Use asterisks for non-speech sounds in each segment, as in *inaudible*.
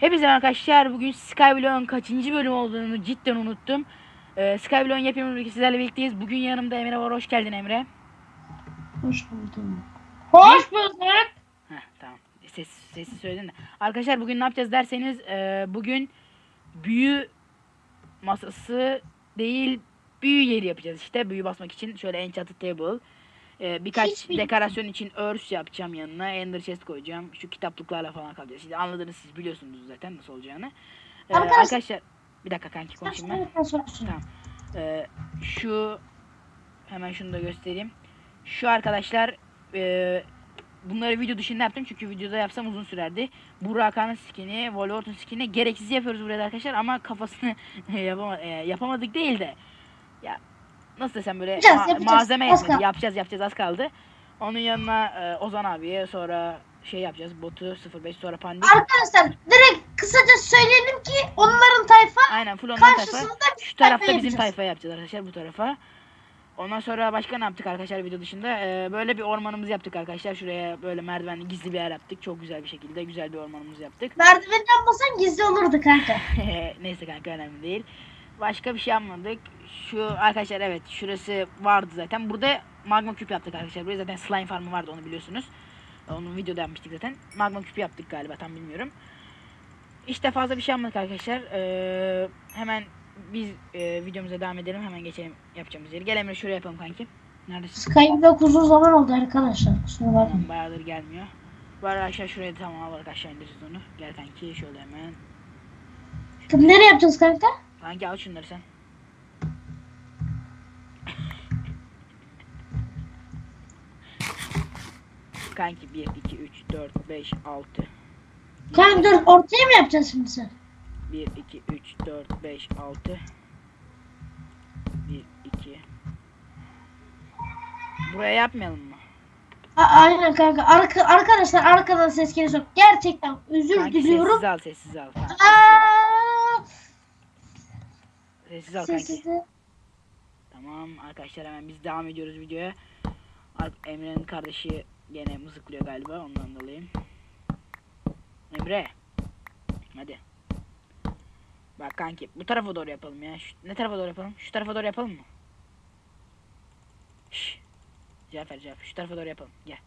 Hepinize merhaba arkadaşlar. Bugün Skyblock'un kaçıncı bölüm olduğunu cidden unuttum. Ee, Skyblock'un yepyeni bölümü sizlerle birlikteyiz. Bugün yanımda Emre var. Hoş geldin Emre. Hoş buldum. Hoş bulduk. Heh, tamam. Ses, sesi söyledin de. Arkadaşlar bugün ne yapacağız derseniz e, bugün büyü masası değil büyü yeri yapacağız işte. Büyü basmak için şöyle enchanted table. E, birkaç Hiç bilmiyorum. dekorasyon için örs yapacağım yanına. Ender chest koyacağım. Şu kitaplıklarla falan kalacağız. Şimdi anladınız siz biliyorsunuz zaten nasıl olacağını. E, Arkadaşlar- arkadaşlar bir dakika kanki konuşayım ben. Tamam. Ee, şu hemen şunu da göstereyim. Şu arkadaşlar e, bunları video dışında yaptım çünkü videoda yapsam uzun sürerdi. Burak'ın skin'i, Wolverton skin'i gereksiz yapıyoruz burada arkadaşlar ama kafasını *laughs* yapama, e, yapamadık değil de ya nasıl desem böyle Yapacağız, ma- yapacağız. malzeme Az yetmedi. kaldı. Yapacağız yapacağız az kaldı. Onun yanına e, Ozan abiye sonra şey yapacağız. Botu 05 sonra Pandik. Arkadaşlar direkt kısaca söyleyelim ki onların tayfa Aynen full ondan tayfa. Şu tarafta tayfa bizim tayfa yapacağız arkadaşlar bu tarafa. Ondan sonra başka ne yaptık arkadaşlar video dışında? Ee, böyle bir ormanımızı yaptık arkadaşlar. Şuraya böyle merdivenli gizli bir yer yaptık. Çok güzel bir şekilde güzel bir ormanımızı yaptık. merdiven yapmasan gizli olurdu kanka. *laughs* Neyse kanka önemli değil. Başka bir şey yapmadık. Şu arkadaşlar evet şurası vardı zaten. Burada magma küp yaptık arkadaşlar. Buraya zaten slime farmı vardı onu biliyorsunuz. Onu videoda yapmıştık zaten. Magma küpü yaptık galiba tam bilmiyorum. İşte fazla bir şey yapmadık arkadaşlar. Ee, hemen biz e, videomuza devam edelim. Hemen geçelim yapacağımız yeri. Gel Emre şuraya yapalım kanki. Neredesin? Skyblock uzun zaman oldu arkadaşlar. Kusura bakmayın. Bayağıdır gelmiyor. Arada aşağı şuraya tamam olarak aşağı indireceğiz onu. Gel kanki şöyle hemen. Nereye yapacağız kanka? Kanki al şunları sen. Kanki 1, 2, 3, 4, 5, 6. Kanka dur ortaya mı yapacağız şimdi sen? 1, 2, 3, 4, 5, 6. 1, 2. Buraya yapmayalım mı? A- aynen kanka. Arka arkadaşlar arkadan ses geliyor. Gerçekten özür Kanki diliyorum. sessiz al, sessiz al. Tamam, Aa, Sessiz al kanki. sessiz- Tamam arkadaşlar hemen biz devam ediyoruz videoya. Emre'nin kardeşi gene mızıklıyor galiba ondan dolayı. Emre. Hadi. Bak kanki bu tarafa doğru yapalım ya. Şu, ne tarafa doğru yapalım? Şu tarafa doğru yapalım mı? Şş. Ver cevap. Şu tarafa doğru yapalım. Gel.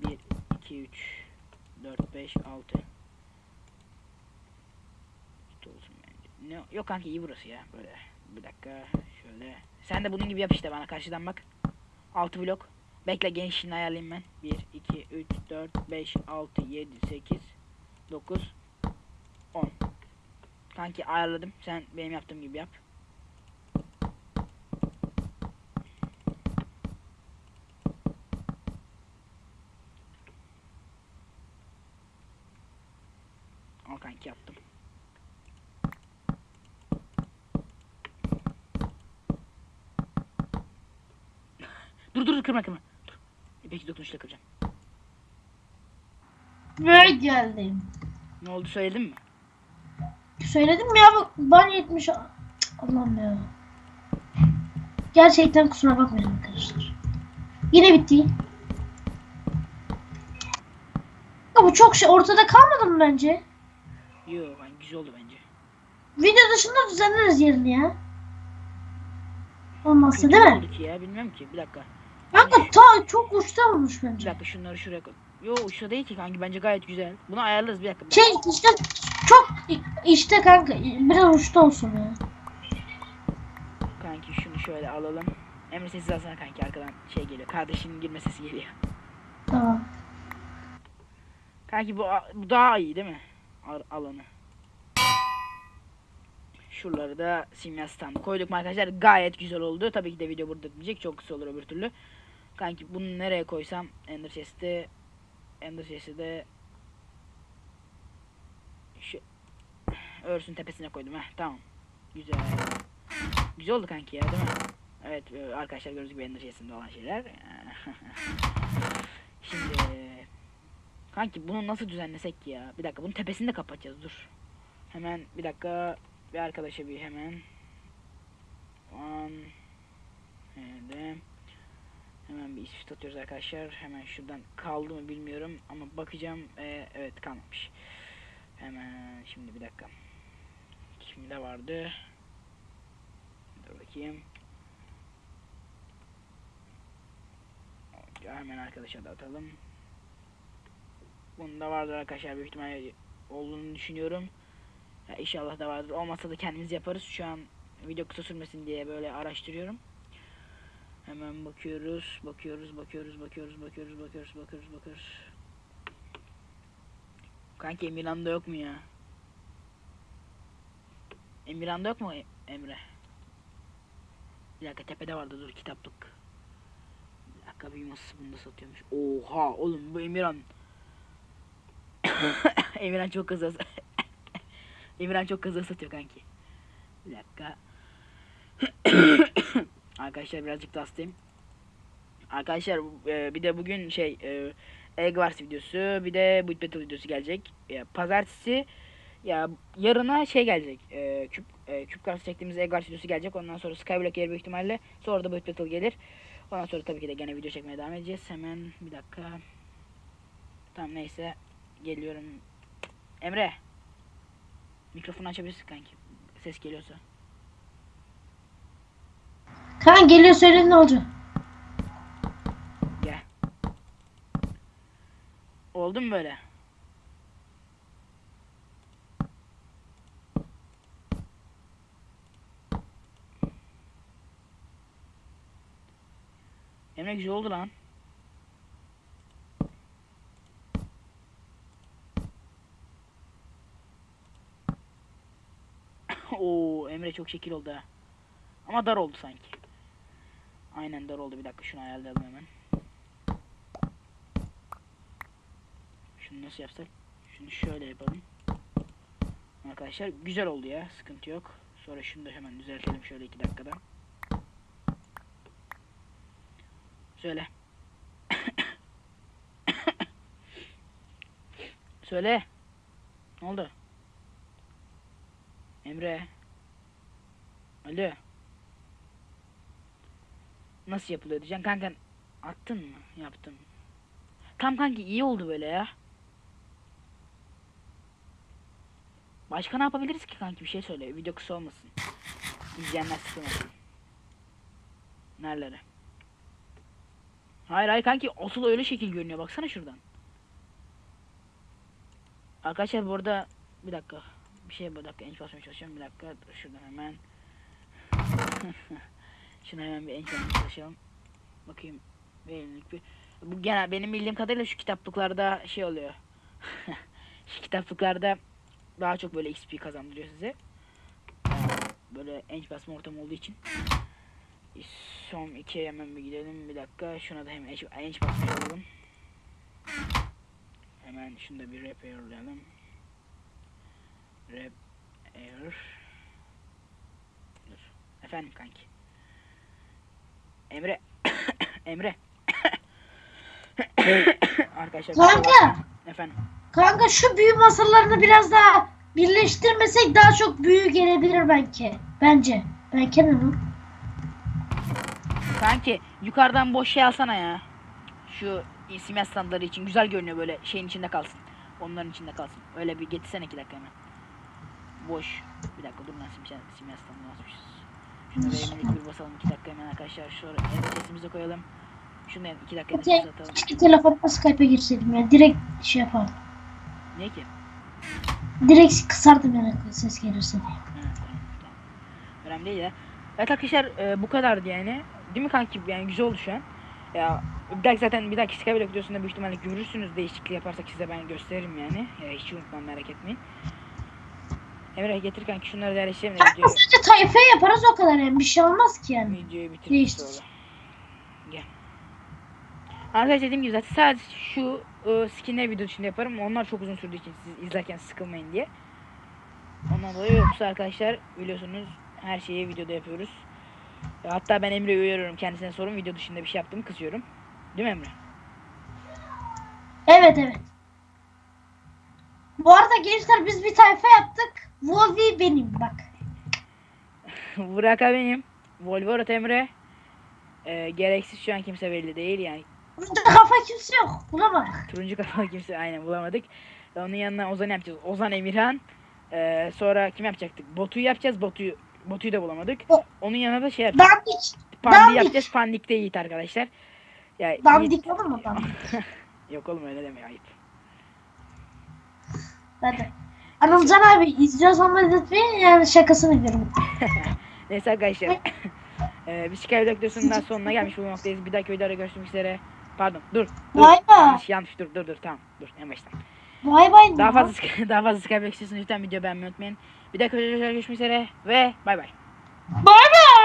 1, 2, 3, 4, 5, 6. olsun bence. Ne? Yok kanki iyi burası ya. Böyle. Bir dakika. Şöyle. Sen de bunun gibi yap işte bana karşıdan bak. 6 blok. Bekle genişliğini ayarlayayım ben. 1, 2, 3, 4, 5, 6, 7, 8, 9, 10. Kanki ayarladım. Sen benim yaptığım gibi yap. Al kanki yaptım. Dur dur kırma kırma. Dur. İpek dokunuşla kıracağım. Böyle geldim. Ne oldu söyledim mi? Söyledim mi ya bu ban 70 Cık, Allah'ım ya. Gerçekten kusura bakmayın arkadaşlar. Yine bitti. Ya bu çok şey ortada kalmadı mı bence? Yo ben güzel oldu bence. Video dışında düzenleriz yerini ya. Olmazsa Kötü değil mi? oldu ki ya bilmiyorum ki. Bir dakika. Kanka ta çok uçta olmuş Bir bence. dakika şunları şuraya koy. Yo uçta değil ki kanki bence gayet güzel. Bunu ayarlarız bir dakika. Şey işte çok işte kanka biraz uçta olsun ya. Kanki şunu şöyle alalım. Emre sessiz alsana kanki arkadan şey geliyor. Kardeşinin girme sesi geliyor. Tamam. Kanki bu, bu daha iyi değil mi? Al- alanı. Şuraları da simya standı koyduk mu arkadaşlar gayet güzel oldu. Tabii ki de video burada bitmeyecek. Çok kısa olur öbür türlü. Kanki bunu nereye koysam Ender Chest'e Ender Chest'e de şu örsün tepesine koydum. Heh, tamam. Güzel. Güzel oldu kanki ya değil mi? Evet e, arkadaşlar gördüğünüz gibi Ender Chest'inde olan şeyler. *laughs* Şimdi Kanki bunu nasıl düzenlesek ya? Bir dakika bunun tepesini de kapatacağız dur. Hemen bir dakika bir arkadaşa bir hemen. One. Nerede? Hemen bir istif atıyoruz arkadaşlar. Hemen şuradan kaldı mı bilmiyorum ama bakacağım. Ee, evet kalmamış. Hemen Şimdi bir dakika. Kimde vardı? Dur bakayım. Hemen arkadaşa da atalım. Bunda vardır arkadaşlar büyük ihtimalle olduğunu düşünüyorum. Ya inşallah da vardır. Olmasa da kendimiz yaparız. Şu an video kısa sürmesin diye böyle araştırıyorum. Hemen bakıyoruz, bakıyoruz, bakıyoruz, bakıyoruz, bakıyoruz, bakıyoruz, bakıyoruz, bakıyoruz. Kanki Emirhan'da yok mu ya? Emirhan'da yok mu Emre? Bir dakika tepede vardı dur kitaplık. Bir dakika bir masası bunda satıyormuş. Oha oğlum bu Emirhan. *coughs* Emirhan çok hızlı. *laughs* Emirhan çok hızlı satıyor kanki. Bir dakika. Arkadaşlar birazcık da. Arkadaşlar e, bir de bugün şey e, Egg Wars videosu bir de Boot Battle videosu gelecek. Ya, pazartesi ya yarına şey gelecek. E, küp e, küp karşı çektiğimiz Egg Wars videosu gelecek. Ondan sonra Skyblock gelir büyük ihtimalle. Sonra da Boot Battle gelir. Ondan sonra tabii ki de gene video çekmeye devam edeceğiz. Hemen bir dakika. Tamam neyse. Geliyorum. Emre. Mikrofonu açabilirsin kanki. Ses geliyorsa. Kaan geliyor söyle ne olacak? Gel. Oldu mu böyle? Emre güzel oldu lan. *laughs* Oo Emre çok şekil oldu ha. Ama dar oldu sanki. Aynen dar oldu. Bir dakika şunu ayarlayalım hemen. Şunu nasıl yapsak? Şunu şöyle yapalım. Arkadaşlar güzel oldu ya. Sıkıntı yok. Sonra şunu da hemen düzeltelim şöyle iki dakikada. Söyle. *coughs* Söyle. Ne oldu? Emre. Alo. Nasıl yapılıyor diyeceksin kanka. Attın mı? Yaptım. Tam kanki iyi oldu böyle ya. Başka ne yapabiliriz ki kanki bir şey söyle. Video kısa olmasın. İzleyenler sıkılmasın. Nerelere? Hayır hayır kanki asıl öyle şekil görünüyor. Baksana şuradan. Arkadaşlar burada bir dakika. Bir şey bir dakika enç basmaya çalışıyorum. Bir dakika şuradan hemen. *laughs* Şuna hemen bir basmaya çalışalım. Bakayım. Verimlilik bir. Bu genel benim bildiğim kadarıyla şu kitaplıklarda şey oluyor. *laughs* şu kitaplıklarda daha çok böyle XP kazandırıyor size. Böyle enç basma ortamı olduğu için. Son ikiye hemen bir gidelim. Bir dakika. Şuna da hemen enç, enç basmış olalım. Hemen şunu da bir rap ayarlayalım. Rap air. Dur. Efendim kanki. Emre. *coughs* Emre. *coughs* Arkadaşlar. Kanka. Efendim. Kanka şu büyü masalarını biraz daha birleştirmesek daha çok büyü gelebilir belki. Bence. Ben Kenan'ım. Kanki yukarıdan boş şey alsana ya. Şu simya standları için güzel görünüyor böyle şeyin içinde kalsın. Onların içinde kalsın. Öyle bir getirsene iki dakika hemen. Boş. Bir dakika dur lan simya, simya standını asmışız. Şunu verimlilik bir basalım iki dakika hemen arkadaşlar. Şöyle sesimizi koyalım. Şunu da iki dakika Okey. sesimizi atalım. Keşke telefonla Skype'e girseydim ya. Direkt şey yapardım. Niye ki? Direkt kısardım yani ses gelirse diye. Ha, tamam. Önemli değil ya. Evet arkadaşlar e, bu kadardı yani. Değil mi kanki? Yani güzel oldu şu an. Ya bir dahaki zaten bir dahaki Skyblock videosunda büyük ihtimalle görürsünüz. Değişiklik yaparsak size ben gösteririm yani. Ya, hiç unutmam merak etmeyin. Emre getir kanki şunları da yerleştirelim de videoyu, sadece tayfa yaparız o kadar yani. Bir şey olmaz ki yani. videoyu bitiririz Değiştir. sonra. Gel. Arkadaşlar dediğim gibi zaten sadece şu e, skinler video dışında yaparım. Onlar çok uzun sürdüğü için siz izlerken sıkılmayın diye. Ondan dolayı yoksa arkadaşlar biliyorsunuz her şeyi videoda yapıyoruz. Hatta ben Emre'yi uyarıyorum kendisine sorun video dışında bir şey yaptığımı kızıyorum. Değil mi Emre? Evet evet. Bu arada gençler biz bir tayfa yaptık. Volvi benim bak. *laughs* Burak benim. Volvorot Emre. E, gereksiz şu an kimse belli değil yani. Burada kafa kimse yok. Bulamadık. Turuncu kafalı *laughs* kimse aynen bulamadık. Onun yanına Ozan yapacağız. Ozan Emirhan. Ee, sonra kim yapacaktık? Botu'yu yapacağız. Botu'yu Botu'yu da bulamadık. O- Onun yanına da şey yapacağız. Dandik. Pandi dandik. yapacağız. Pandik'te Yiğit arkadaşlar. Ya Yiğit- Dandik olur mu dandik? *laughs* Yok oğlum öyle deme ayıp. Hadi. Anılcan abi izliyorsan da lütfen yani şakasını ediyorum. *laughs* Neyse arkadaşlar. *laughs* ee, bir şikayet daha sonuna gelmiş bulunmaktayız. Bir dahaki videoda görüşmek üzere. Pardon dur. dur. Vay be. Yanlış yanlış dur dur dur tamam dur en baştan. Vay vay. Daha fazla *laughs* daha fazla Skype istiyorsanız lütfen video beğenmeyi unutmayın. Bir dahaki videoda görüşmek üzere ve bay bay. Bay bay.